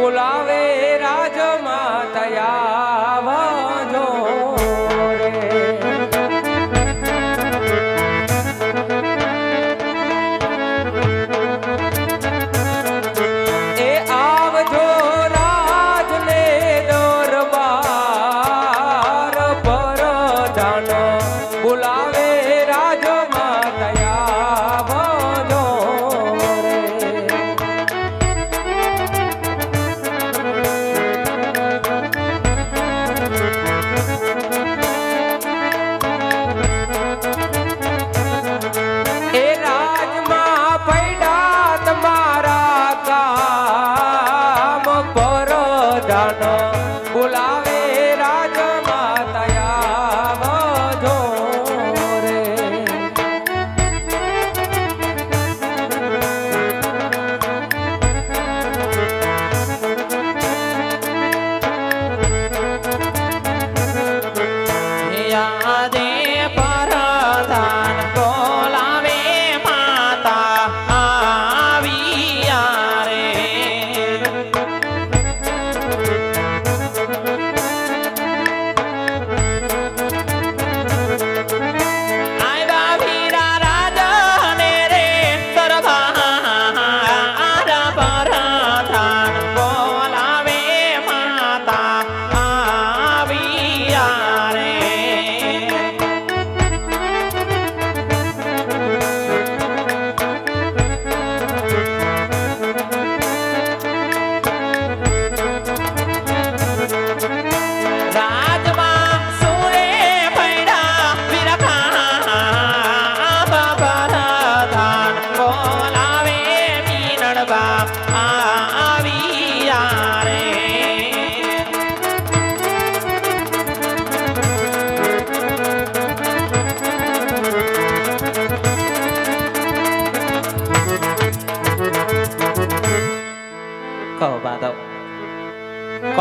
બોલાવે રાજમાં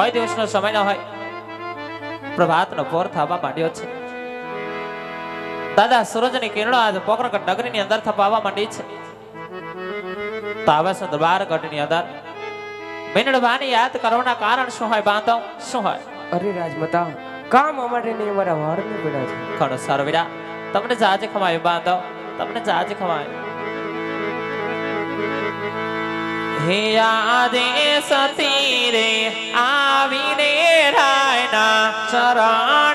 કોઈ દિવસનો સમય ન હોય. પ્રભાતનો પોર થવા માંડ્યો છે. દાદા સૂરજની કિરણો આજે પોકરણગઢ નગરીની અંદર થપાવા માંડી છે. તો આવે છે દરબારગઢની અંદર. મીનડભાની યાદ કરવાના કારણ શું હોય બાંધવ શું હોય? અરે રાજમાતા કામ અમારે નહીં અમારા વાળની પડ્યા છે. ખડો સરવીરા તમને જાજે ખમાયું બાંધવ તમને જાજે ખમાયું હે આદે સતી રે આવીને રાયના ચરણે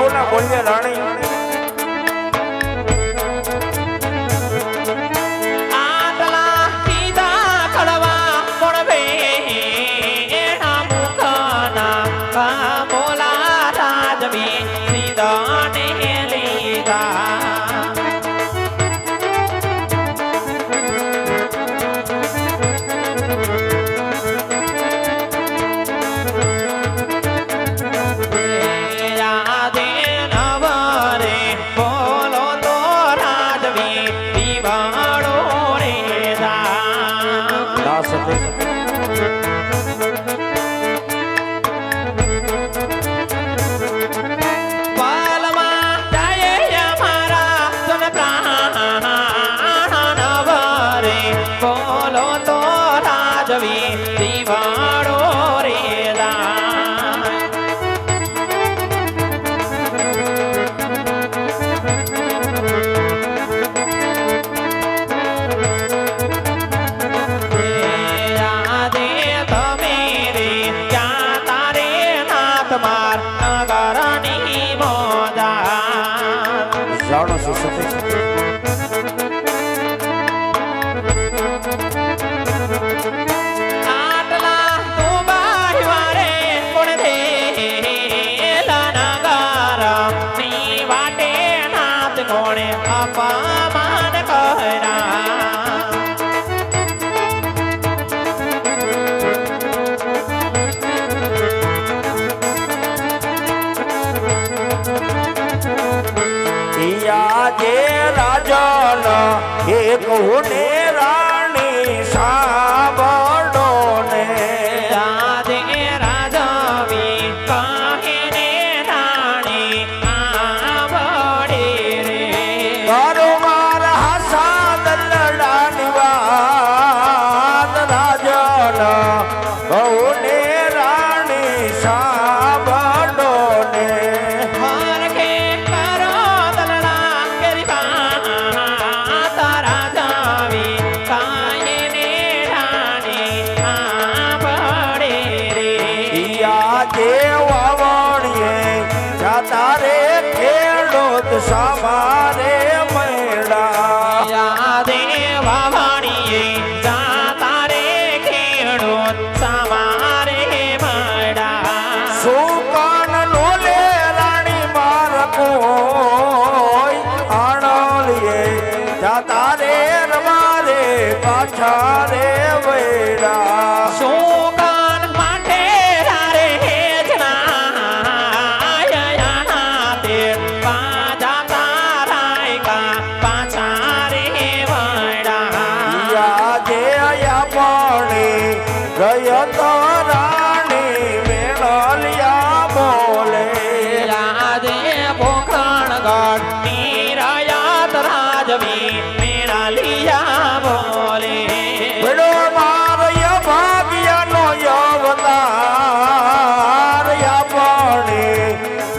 ભાવના બોલીએ રાણી.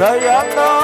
દયા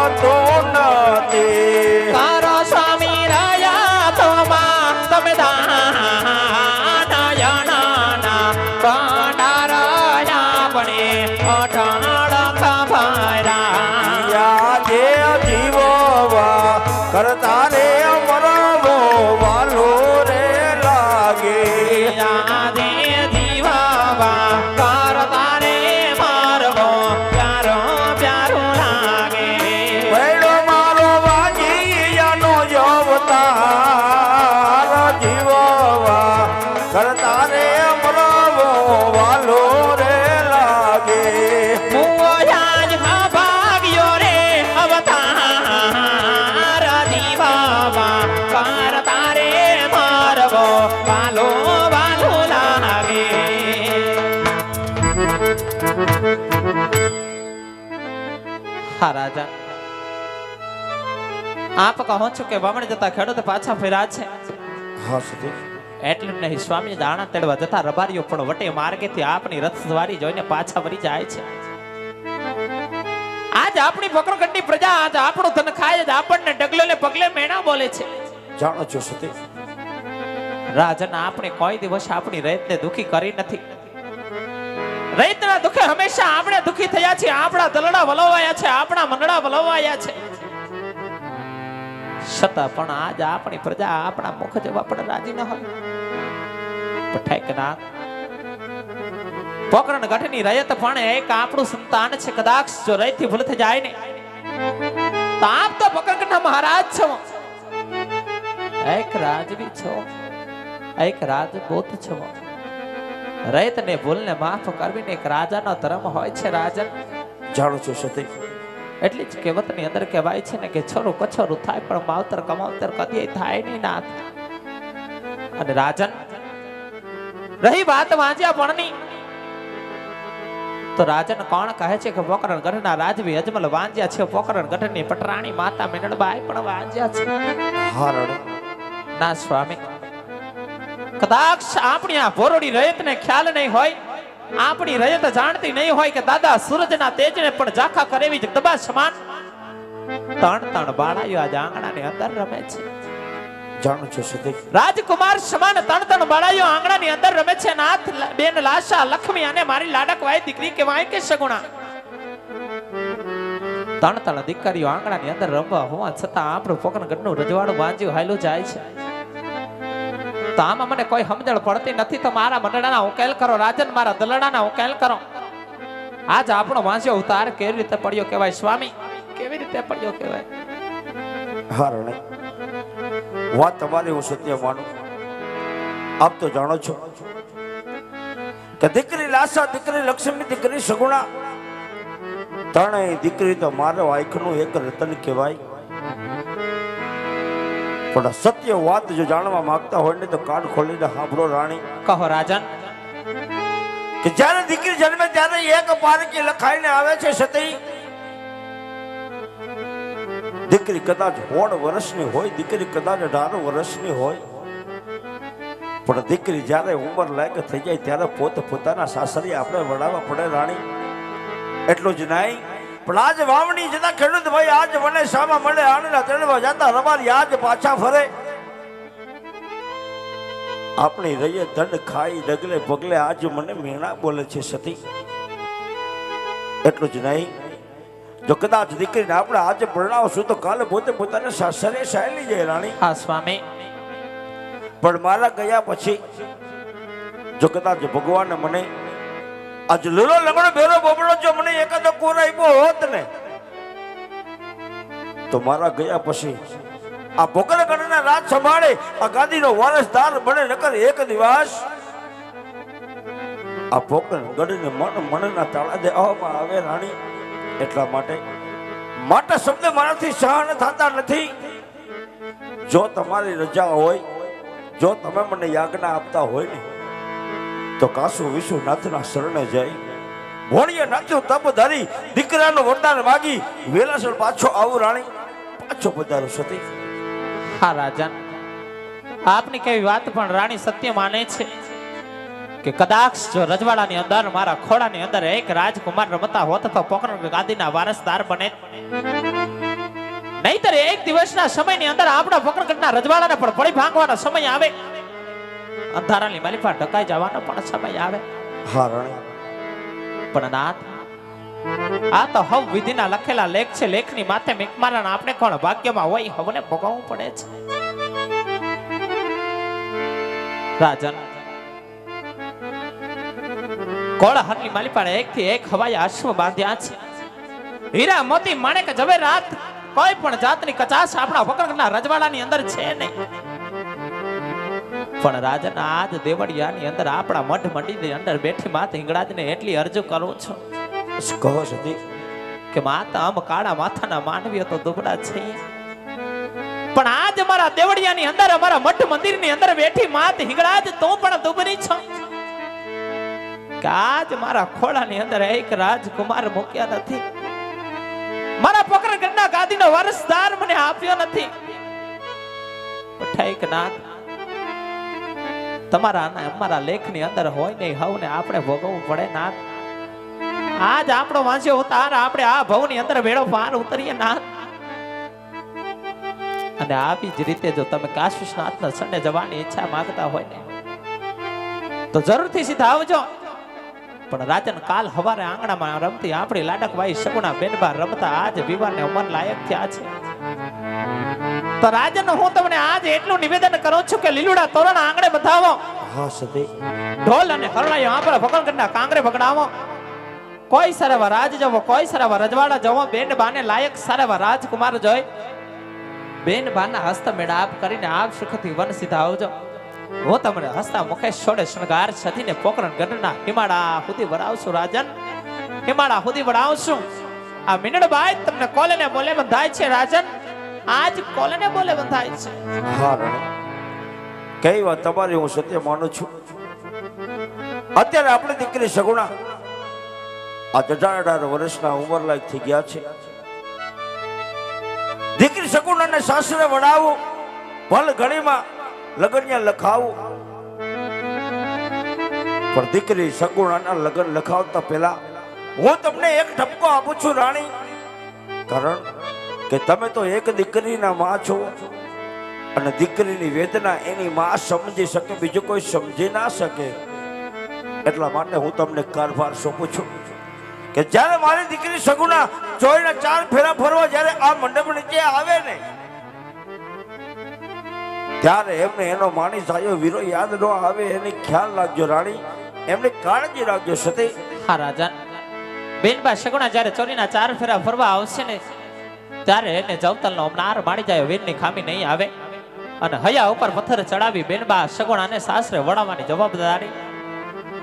Lord, no. રાજા આપ કહો છો કે વામણ જતા ખેડૂત પાછા ફેરા છે. એટલું નહીં સ્વામી દાણા તેડવા જતા રબારીઓ પણ વટે માર્ગેથી આપની રથ સવારી જોઈને પાછા વળી જાય છે. આજ આપણી ફકરગઢની પ્રજા આજ આપણો ધન ખાય જ આપણને ડગલે ને પગલે મેણા બોલે છે. જાણો છો સતી રાજન આપણે કોઈ દિવસ આપણી રેતને દુખી કરી નથી. રૈતના દુખે હંમેશા આપણે દુખી થયા છીએ. આપણા દલડા વલવાયા છે, આપણા મનડા વલવાયા છે. છતાં પણ આજ આપણી પ્રજા આપણા મુખ જેવા પણ રાજી ન હોય. પઠાકના પોકરણ ગઢની રયત પણ એક આપણું સંતાન છે. કદાચ જો રયથી ભૂલ થઈ જાય ને, તો આપ તો પોકરણના મહારાજ છો. એક રાજવી છો, એક રાજપૂત છો. રયતને ભૂલને માફ કરવીને એક રાજાનો ધર્મ હોય છે રાજન જાણું છું સતી. એટલી જ કહેવતની અંદર કહેવાય છે ને કે છોરું કછોરું થાય પણ માવતર કમાવતર કદી થાય નહીં નાથ. અને રાજન રહી વાત વાંચ્યા પણની. તો રાજન કોણ કહે છે કે પોકરણ ગઢના રાજવી અજમલ વાંજ્યા છે? પોકરણ ગઢની પટરાણી માતા મેનળબાઈ પણ વાંજ્યા છે. હા ના સ્વામી. કદાચ આપણી આ ભોરડી રયતને ખ્યાલ નહીં હોય આપણી રયત જાણતી નહીં હોય કે દાદા સૂરજના તેજને પણ ઝાંખા કરેવી દબા સમાન તણ તણ બાળાયો આજ આંગણાની અંદર રમે છે. જાણું છું સતી રાજકુમાર સમાન તણ તણ બાળાયો આંગણાની અંદર રમે છે. નાથ બેન લાશા લક્ષ્મી અને મારી લાડક વાય દીકરી કહેવાય કે સગુણા તણ તણ દીકરીઓ આંગણાની અંદર રમવા હોવા છતાં આપણું પોકરણગઢનું રજવાડું વાંજ્યું હાલું જાય છે. તો આમાં મને કોઈ સમજણ પડતી નથી. તો મારા મંડળાના ઉકેલ કરો. રાજન, મારા દલડાના ઉકેલ કરો. આજ આપણો વાંચ્યો ઉતાર કેવી રીતે પડ્યો કહેવાય? સ્વામી, કેવી રીતે પડ્યો કહેવાય? હારણે વાત તમારી હું સત્ય માનું. આપ તો જાણો છો કે દીકરી લાસા, દીકરી લક્ષ્મી, દીકરી સગુણા, ત્રણેય દીકરી તો મારો આંખનું એક રતન કહેવાય. પણ સત્ય વાત જો જાણવા માંગતા હોય ને તો કાન ખોલીને સાંભળો રાણી. કહો રાજન. કે જ્યારે દીકરી જન્મે ત્યારે એક પારકી લખાઈને આવે છે સતી. દીકરી કદાચ હોળ વર્ષની હોય દીકરી કદાચ અઢાર વર્ષની હોય. પણ દીકરી જ્યારે ઉંમર લાયક થઈ જાય ત્યારે પોત પોતાના સાસરી આપણે વડાવવા પડે રાણી. એટલું જ નહીં. પણ આજ વાવણી જતા ખેડૂત ભાઈ આજ મને સામા મળે આણના ચડવા જતા રવારી આજ પાછા ફરે. આપણી રહીએ દંડ ખાઈ ડગલે પગલે આજ મને મીણા બોલે છે સતી. એટલું જ નહીં. જો કદાચ દીકરીને આપણે આજે પરણાવશું તો કાલે પોતે પોતાને સાસરે સાયલી જાય રાણી? હા સ્વામી. પણ મારા ગયા પછી જો કદાચ ભગવાને મને આજ લીલો લંગડો બેરો બોબડો જો મને એકાદો કોર આપ્યો હોત ને, તો મારા ગયા પછી આ ભોકરગઢના રાજ સંભાળે, આ ગાદીનો વારસદાર બને, નકર એક દિવસ આ ભોકરગઢને મન મનના તાળા દેવામાં આવે રાણી. એટલા માટે માટે શબ્દ મારાથી સહન થતા નથી. જો તમારી રજા હોય, જો તમે મને યાજ્ઞા આપતા હોય ને તો કાસુ વિશ્વનાથના શરણે જાય ભોણીએ નાચ્યું તપ ધારી, દીકરાનું વરદાન માગી વેલાસર પાછો આવું રાણી, પાછો પધારો સતી. હા, રાજન, આપની કેવી વાત પણ રાણી સત્ય માને છે કે કદાચ જો રજવાડાની અંદર, મારા ખોડાની અંદર એક રાજકુમાર રમતા હોત તો પોકરણ ગાદીના વારસદાર બને. નહીતર એક દિવસના સમયની અંદર આપણા પોકરણગઢના રજવાડાને પણ પડી ભાંગવાનો સમય આવે. અંધારાની માલિફા ઢકાઈ જવાનો પણ સમય આવે. પણ નાથ આ તો હવ વિધિના લખેલા લેખ છે. લેખની માથે મેઘમારણ આપણે કોણ? ભાગ્યમાં હોય હવને ભોગવવું પડે છે. રાજન કોળહરની માલિપાડે એક થી એક હવાઈ અશ્વ બાંધ્યા છે. હીરા મોતી માણેક જવેરાત કોઈ પણ જાતની કચાશ આપણા વકરના રજવાડાની અંદર છે નહીં. પણ રાજન આજ દેવળિયાની અંદર આપણા મઠ મંડીની અંદર બેઠી માત હિંગળાજને એટલી અરજુ કરું છું. કહો સતી કે માતા આમ કાળા માથાના માનવીઓ તો દુબળા છે. પણ આજ અમારા દેવળિયાની અંદર અમારા મઠ મંદિરની અંદર બેઠી માત હિંગળાજ તો પણ દુબળી છો? કે આજ મારા ખોળાની અંદર એક રાજકુમાર મૂક્યા નથી. મારા પોકરગઢના ગાદીનો વારસદાર મને આપ્યો નથી. ઠીક નાથ તમારા અમારા લેખની અંદર હોય ને હવને આપણે ભોગવવું પડે ના આજ આપણો વાંચ્યો ઉતાર, આપણે આ ભવની અંદર વેળો પાર ઉતરીએ ના અને આવી જ રીતે જો તમે કાશીનાથના સને જવાની ઈચ્છા માંગતા હોય ને, તો જરૂરથી સીધા આવજો. પણ રાજન કાલ હવારે આંગણામાં રમતી આપણી લાડકવાઈ સગુણા બેનબા રમતા આજ વિવાહને મન લાયક થયા છે. તો રાજન હું તમને આજ એટલું નિવેદન કરું છું કે લીલુડા તોરણ આંગણે બતાવો હા સતી. ઢોલ અને હરણાયો આપણે કરના કાંગરે ભગડાવો. કોઈ સરવા રાજ જવો કોઈ સરવા રજવાડા જવો બેન બાને લાયક સરવા રાજકુમાર જોઈ. બેન બાના હસ્ત મેળાપ કરીને આપ સુખથી વન સીધા આવજો. હું તમને હસતા મુખે છોડે શણગાર સધીને પોકરણ ગઢના હિમાડા સુધી વરાવશું રાજન. હિમાડા સુધી વરાવશું. આ મિનડબાઈ તમને કોલેને બોલે બંધાય છે રાજન? આજ કોલને બોલે બંધાય છે. હા કઈ વાત તમારી, હું સત્ય માનું છું. અત્યારે આપણી દીકરી સગુણા આ અઢાર અઢાર વર્ષના ઉંમર લાયક થઈ ગયા છે. દીકરી સગુણાને સાસરે વડાવું ભલ ઘડીમાં લગનિયા લખાવું. પણ દીકરી સગુણાના લગન લખાવતા પહેલા હું તમને એક ઠપકો આપું છું, રાણી. કારણ કે તમે તો એક દીકરીના માં છો અને દીકરીની વેદના એની માં સમજી શકે, બીજું કોઈ સમજી ના શકે. એટલા માટે હું તમને કારભાર સોંપું છું કે જ્યારે મારી દીકરી સગુના જોઈને ચાર ફેરા ફરવા જ્યારે આ મંડપ નીચે આવે ને, ત્યારે એમને એનો માણી સાયો વીરો, યાદ ન આવે, એની ખ્યાલ રાખજો રાણી, એમની કાળજી રાખજો સતી. હા, રાજા. બેનબા, સગુણા જ્યારે ચોરીના ચાર ફેરા ફરવા આવશે ને ત્યારે એને જવતલનો નાર માણી જાય વીરની ખામી નહીં આવે. અને હયા ઉપર પથ્થર ચડાવી બેનબા સગુણાને સાસરે વળાવવાની જવાબદારી.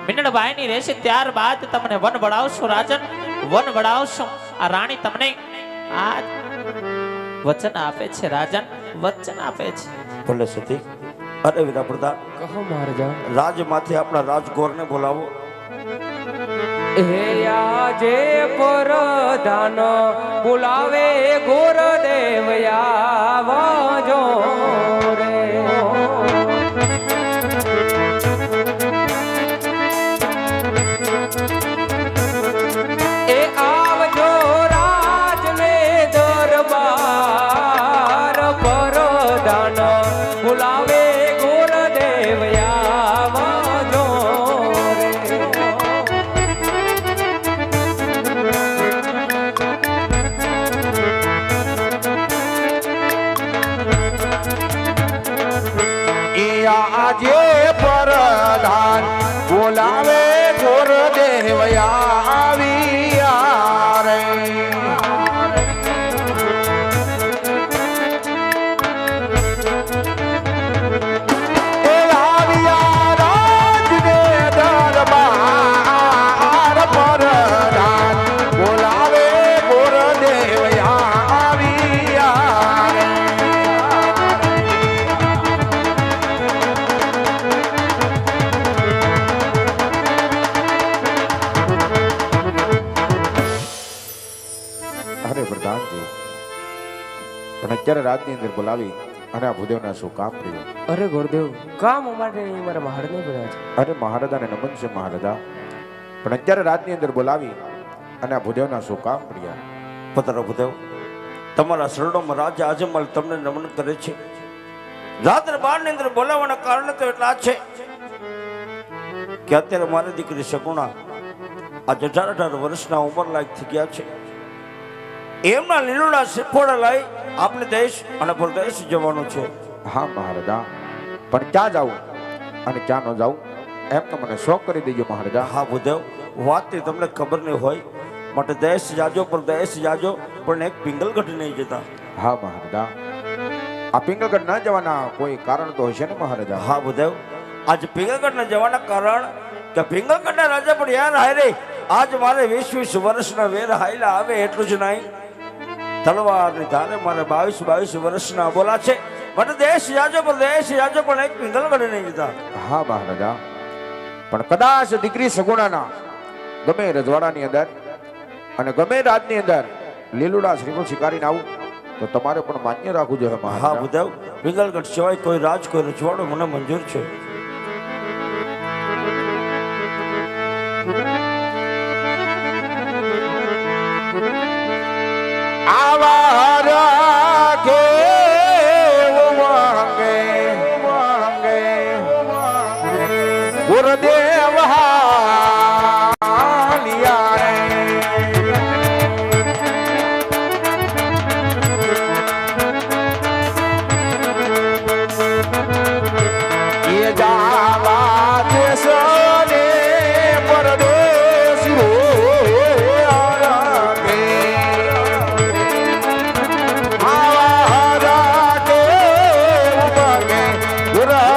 મિનળબાઈની રહેશે ત્યારબાદ તમને વન વડાવશો રાજન. વન વડાવશો આ રાણી તમને આ વચન આપે છે રાજન. વચન આપે છે. ભલે સતી અરે વીરા પ્રધાન કહો મહારાજા. રાજમાંથી આપણા રાજગોરને બોલાવો. હે આજે પરધાન બોલાવે ગોરદેવ આવજો. અરે પ્રધાનજી પણ અત્યારે રાતની અંદર બોલાવી અને આ ભૂદેવના શું કામ કર્યું અરે ગુરુદેવ કામ માટે નહીં મારા મહારાજને બોલાવ્યા છે. અરે મહારાજાને નમન છે મહારાજા પણ અત્યારે રાતની અંદર બોલાવી અને આ ભૂદેવના શું કામ કર્યા પધારો ભૂદેવ તમારા શરણોમાં રાજા આજમલ તમને નમન કરે છે. રાત્રે બારની અંદર બોલાવવાના કારણે તો એટલા છે કે અત્યારે મારી દીકરી સગુણા આ અઢાર અઢાર વર્ષના ઉંમર લાયક થઈ ગયા છે. એમના લીલોડા શ્રીફોડા લઈ આપણે દેશ અને પરદેશ જવાનું છે. હા મહારાજા પણ ક્યાં જાવું અને ક્યાં ન જાવું એમ તો મને શોખ કરી દેજો મહારાજા. હા ભૂદેવ વાતની તમને ખબર નહીં હોય માટે દેશ જાજો પરદેશ જાજો પણ એક પિંગલગઢ નહીં જતા. હા મહારાજા આ પિંગલગઢ ના જવાના કોઈ કારણ તો હશે ને મહારાજા? હા બુદેવ આજ પિંગલગઢના જવાના કારણ કે પિંગલગઢના રાજા પણ યાર હારે આજ મારે વીસ વીસ વર્ષના વેર હાયલા આવે એટલું જ નહીં. તલવારની ધારે મારે બાવીસ બાવીસ વર્ષના બોલા છે. મને દેશ જાજો પણ દેશ જાજો પણ એક પિંગલગઢ નહીં જતા. હા, મહારાજા. પણ કદાચ દીકરી સગુણાના ગમે રજવાડાની અંદર અને ગમે રાજની અંદર લીલુડા શ્રીફળ શિકારીને આવું, તો તમારે પણ માન્ય રાખવું જોઈએ હા બુધાવ પિંગલગઢ સિવાય કોઈ રાજ, કોઈ રજવાડો મને મંજૂર છે. रा